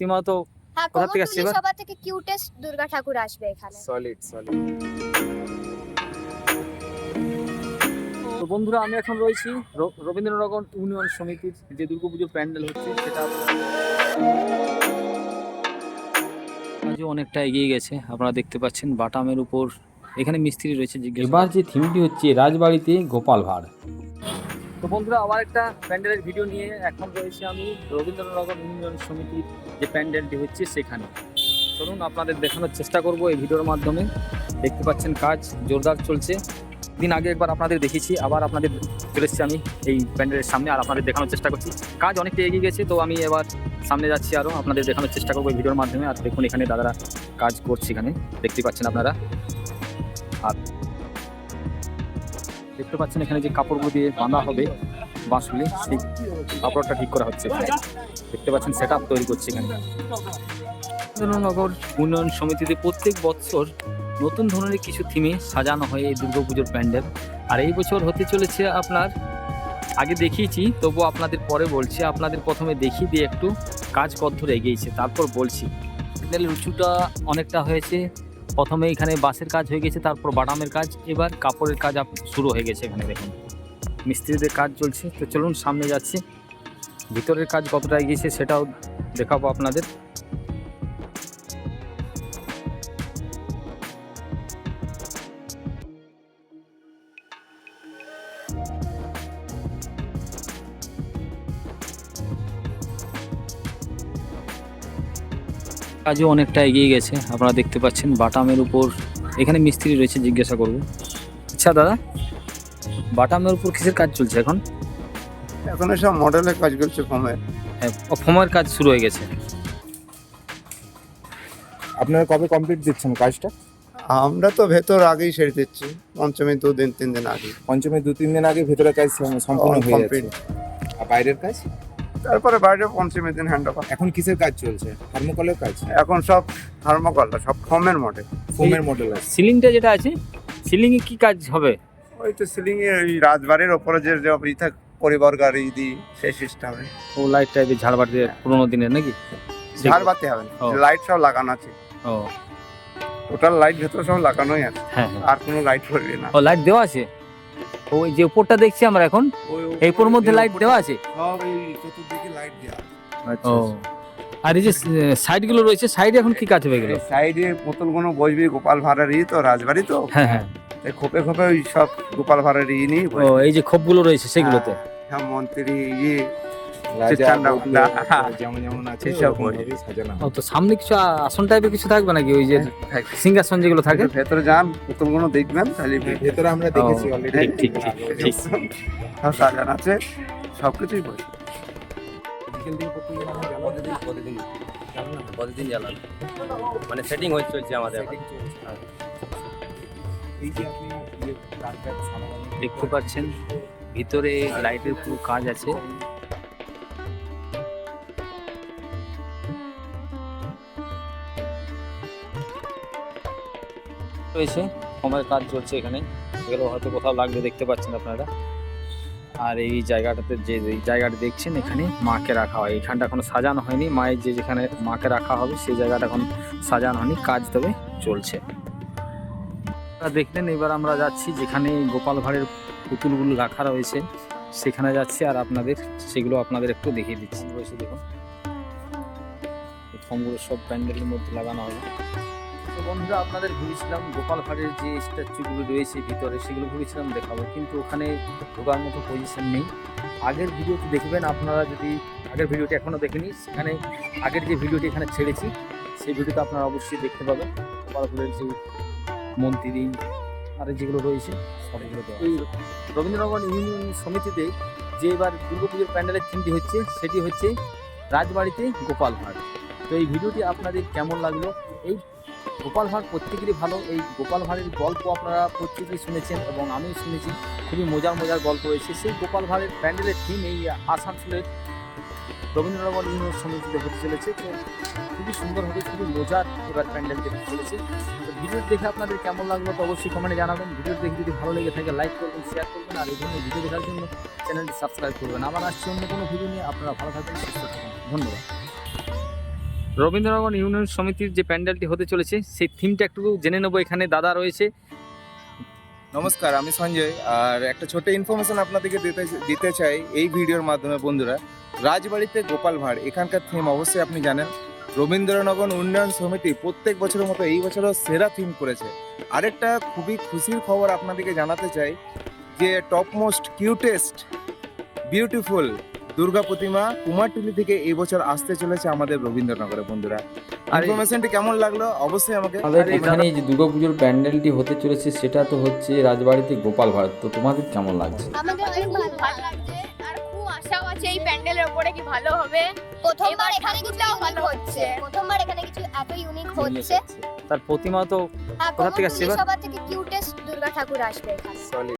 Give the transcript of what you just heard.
প্রতিমা তো হ্যাঁ কোথা থেকে আসছে এবার? সবার থেকে কিউটেস্ট দুর্গা ঠাকুর আসবে এখানে। সলিড সলিড তো বন্ধুরা আমি এখন রয়েছি রবীন্দ্রনগর ইউনিয়ন সমিতির যে দুর্গাপুজোর প্যান্ডেল হচ্ছে সেটা আজও অনেকটা এগিয়ে গেছে। আপনারা দেখতে পাচ্ছেন বাটামের উপর এখানে মিস্ত্রি রয়েছে জিজ্ঞেস এবার যে থিমটি হচ্ছে রাজবাড়িতে গোপাল ভাঁড়। তো বন্ধুরা, আবার একটা প্যান্ডেলের ভিডিও নিয়ে এখন রয়েছে আমি। রবীন্দ্রনগর ইউনিয়ন সমিতির যে প্যান্ডেলটি হচ্ছে সেখানে। চলুন আপনাদের দেখানোর চেষ্টা করব এই ভিডিওর মাধ্যমে। দেখতে পাচ্ছেন কাজ জোরদার চলছে। দিন আগে একবার আপনাদের দেখেছি, আবার আপনাদের চলে এসেছি আমি এই প্যান্ডেলের সামনে আর আপনাদের দেখানোর চেষ্টা করছি। কাজ অনেকটা এগিয়ে গেছে, তো আমি এবার সামনে যাচ্ছি আরও আপনাদের দেখানোর চেষ্টা করব এই ভিডিওর মাধ্যমে। আর দেখুন এখানে দাদারা কাজ করছে এখানে। দেখতে পাচ্ছেন আপনারা। আর দেখতে পাচ্ছেন এখানে যে কাপড়গুলো দিয়ে বাঁধা হবে বাঁশগুলি সেই কাপড়টা ঠিক করা হচ্ছে। দেখতে পাচ্ছেন সেট তৈরি করছে এখানে। নগর উন্নয়ন সমিতিতে প্রত্যেক বছর নতুন ধরনের কিছু থিমে সাজানো হয় এই দুর্গাপুজোর প্যান্ডেল। আর এই বছর হতে চলেছে আপনার আগে দেখিয়েছি তবু আপনাদের পরে বলছি আপনাদের প্রথমে দেখিয়ে দিয়ে একটু কাজ কদ্দূর এগিয়েছে তারপর বলছি। প্যান্ডেলের উঁচুটা অনেকটা হয়েছে প্রথমে এখানে বাসের কাজ হয়ে গেছে, তারপর বাদামের কাজ, এবার কাপড়ের কাজ শুরু হয়ে গেছে এখানে দেখুন। মিস্ত্রিদের কাজ চলছে। তো চলুন, সামনে যাচ্ছি। ভিতরের কাজ কতটা এগিয়েছে সেটাও দেখাবো আপনাদের। কাজও অনেকটা এগিয়ে গেছে। আপনারা দেখতে পাচ্ছেন বাটামের উপর এখানে মিস্ত্রি রয়েছে জিজ্ঞাসা করব। আচ্ছা দাদা বাটামের উপর কিসের কাজ চলছে এখন? এখন সব মডেলের কাজ করছে ফোমে হ্যাঁ ফোমের কাজ শুরু হয়ে গেছে। আপনারা কবে কমপ্লিট দিচ্ছেন কাজটা? আমরা তো ভেতর আগেই সেরে দিচ্ছি পঞ্চমী দু দিন তিন দিন আগে পঞ্চমী দু তিন দিন আগে ভেতরের কাজ সম- সম্পূর্ণ হয়ে যাচ্ছে। আর বাইরের কাজ? তারপরে বাইরে পঞ্চমী দিন হ্যান্ড ওভার এখন কিসের কাজ চলছে? থার্মোকলের কাজ? এখন সব থার্মোকলটা সব ফোমের মডেল ফোমের মডেল আছে। সিলিংটা যেটা আছে সিলিংয়ে কি কাজ হবে? ওই তো সিলিং এ ওই রাজবাড়ির ওপরে যে যে ই থাক পরিবার গাড়ি দিই সেই সিস্টেমে ও লাইট টাইপের ঝাড়বার দিয়ে পুরোনো দিনের নাকি? ঝাড় বাতি হবে না। লাইট সব লাগানো আছে। ও। টোটাল লাইট ভেতর সব লাগানোই আছে। হ্যাঁ হ্যাঁ। আর কোনো লাইট করবে না। ও লাইট দেওয়া আছে? ওই যে উপরটা দেখছি আমরা এখন এই উপর মধ্যে লাইট দেওয়া আছে? সব এই চতুর্দিকে লাইট দেওয়া ও। আর এই যে সাইডগুলো রয়েছে সাইডে এখন কি কাজ হবে গেল? সাইডে পুতুলগুলো বসবি গোপাল ভাড়ার ই তো রাজবাড়ি তো? হ্যাঁ হ্যাঁ। এই খোপে খোপে ওই সব গোপাল ভাড়ার ই নিয়ে ও এই যে খোপগুলো রয়েছে সেগুলোতে? হ্যাঁ মন্ত্রী ইয়ে তো সামনে কিছু আসন টাইপের কিছু থাকবে নাকি ওই যে হ্যাঁ, সিংহাসন যেগুলো থাকে? ভেতরে যান পুতুলগুলো দেখবেন তাহলে ভেতরে আমরা দেখেছি অলরেডি ঠিক, ঠিক, ঠিক, ঠিক। সব সাজানো আছে সব কিছুই বই বিকেল দিকে প্রত্যেকদিন আমরা জ্বালাবো। প্রতিদিন প্রতিদিন প্রতিদিন জ্বালান মানে সেটিং হয়ে চলছে আমাদের ইয়ে দেখতে পাচ্ছেন ভিতরে লাইটের পুরো কাজ আছে। রয়েছে। সময়ের কাজ চলছে এখানে। এগুলো হয়তো কোথাও লাগবে, দেখতে পাচ্ছেন আপনারা। আর এই জায়গাটাতে যে জায়গাটা দেখছেন, এখানে মাকে রাখা হয়। এখানটা এখনও সাজানো হয়নি। মায়ের যে যেখানে মাকে রাখা হবে, সেই জায়গাটা এখন সাজানো হয়নি। কাজ তবে চলছে। দেখলেন, এবার আমরা যাচ্ছি যেখানে গোপাল ভাঁড়ের পুতুলগুলো রাখা রয়েছে। সেখানে যাচ্ছি আর আপনাদের, সেগুলো আপনাদের একটু দেখিয়ে দিচ্ছি। রয়েছে দেখুন। ফর্মগুলো সব প্যান্ডেলের মধ্যে লাগানো হবে। তো বন্ধুরা, আপনাদের ভেবেছিলাম গোপাল ভাঁড়ের যে স্ট্যাচুগুলো রয়েছে ভিতরে, সেগুলো ভেবেছিলাম দেখাবো, কিন্তু ওখানে ঢোকার মতো পজিশন নেই। আগের ভিডিওটি দেখবেন, আপনারা যদি আগের ভিডিওটি এখনও দেখেনি সেখানে আগের যে ভিডিওটি এখানে ছেড়েছি, সেই ভিডিওটা আপনারা অবশ্যই দেখতে পাবেন। গোপাল ভাঁড়ের যে মন্ত্রী আর যেগুলো রয়েছে সবগুলো এই রবীন্দ্রনগর ইউনিয়ন সমিতিতে যে এবার দুর্গাপুজোর প্যান্ডেলের থিমটি হচ্ছে, সেটি হচ্ছে রাজবাড়িতে গোপাল ভাঁড় তো এই ভিডিওটি আপনাদের কেমন লাগল, এই গোপাল ভাঁড় প্রত্যেকেরই ভালো। এই গোপাল ভাঁড়ের গল্প আপনারা প্রত্যেকেই শুনেছেন এবং আমিও শুনেছি। খুবই মজার মজার গল্প রয়েছে সেই গোপাল ভাঁড়ের প্যান্ডেলের থিম এই আসানসোলের রবীন্দ্রনগর ইউনিয়ন সমিতিতে হতে চলেছে। তো খুবই সুন্দর হবে, খুবই মজার এবার প্যান্ডেল হতে চলেছে। তো ভিডিও দেখে আপনাদের কেমন লাগল তো অবশ্যই কমেন্টে জানাবেন। ভিডিও দেখে যদি ভালো লেগে থাকে লাইক করবেন শেয়ার করবেন আর এই ধরনের ভিডিও দেখার জন্য চ্যানেলটি সাবস্ক্রাইব করবেন। আবার আসছে অন্য কোনো ভিডিও নিয়ে। আপনারা ভালো থাকবেন, সুস্থ থাকবেন। ধন্যবাদ। রবীন্দ্রনগর ইউনিয়ন সমিতির যে প্যান্ডেলটি হতে চলেছে, সেই থিমটা একটু জেনে নেব। এখানে দাদা রয়েছে। নমস্কার, আমি সঞ্জয়। আর একটা ছোট ইনফরমেশন আপনাদেরকে দিতে দিতে চাই এই ভিডিওর মাধ্যমে, বন্ধুরা। রাজবাড়িতে গোপাল ভাঁড়, এখানকার থিম অবশ্যই আপনি জানেন। রবীন্দ্রনগর উন্নয়ন সমিতি প্রত্যেক বছরের মতো এই বছরও সেরা থিম করেছে। আরেকটা খুবই খুশির খবর আপনাদেরকে জানাতে চাই যে top most cutest beautiful Durga প্রতিমা কুমারটুলি থেকে এই বছর আসতে চলেছে আমাদের রবীন্দ্রনগরে বন্ধুরা। আর ইনফরমেশনটি কেমন লাগল? অবশ্যই আমাকে আমাদের এখানে যে দুর্গাপুজোর প্যান্ডেলটি হতে চলেছে সেটা তো হচ্ছে রাজবাড়িতে গোপাল ভাঁড়। তো তোমাদের কেমন লাগছে? আমাদের খুব ভালো লাগছে আর খুব আশাও আছে এই প্যান্ডেলের ওপরে কি ভালো হবে। প্রথমবার এখানে কিছু ভালো হচ্ছে। প্রথমবার এখানে কিছু এত ইউনিক হচ্ছে। তার প্রতিমা তো কোথা থেকে আসছে সবার থেকে কিউটেস্ট দুর্গা ঠাকুর আসবে এখানে।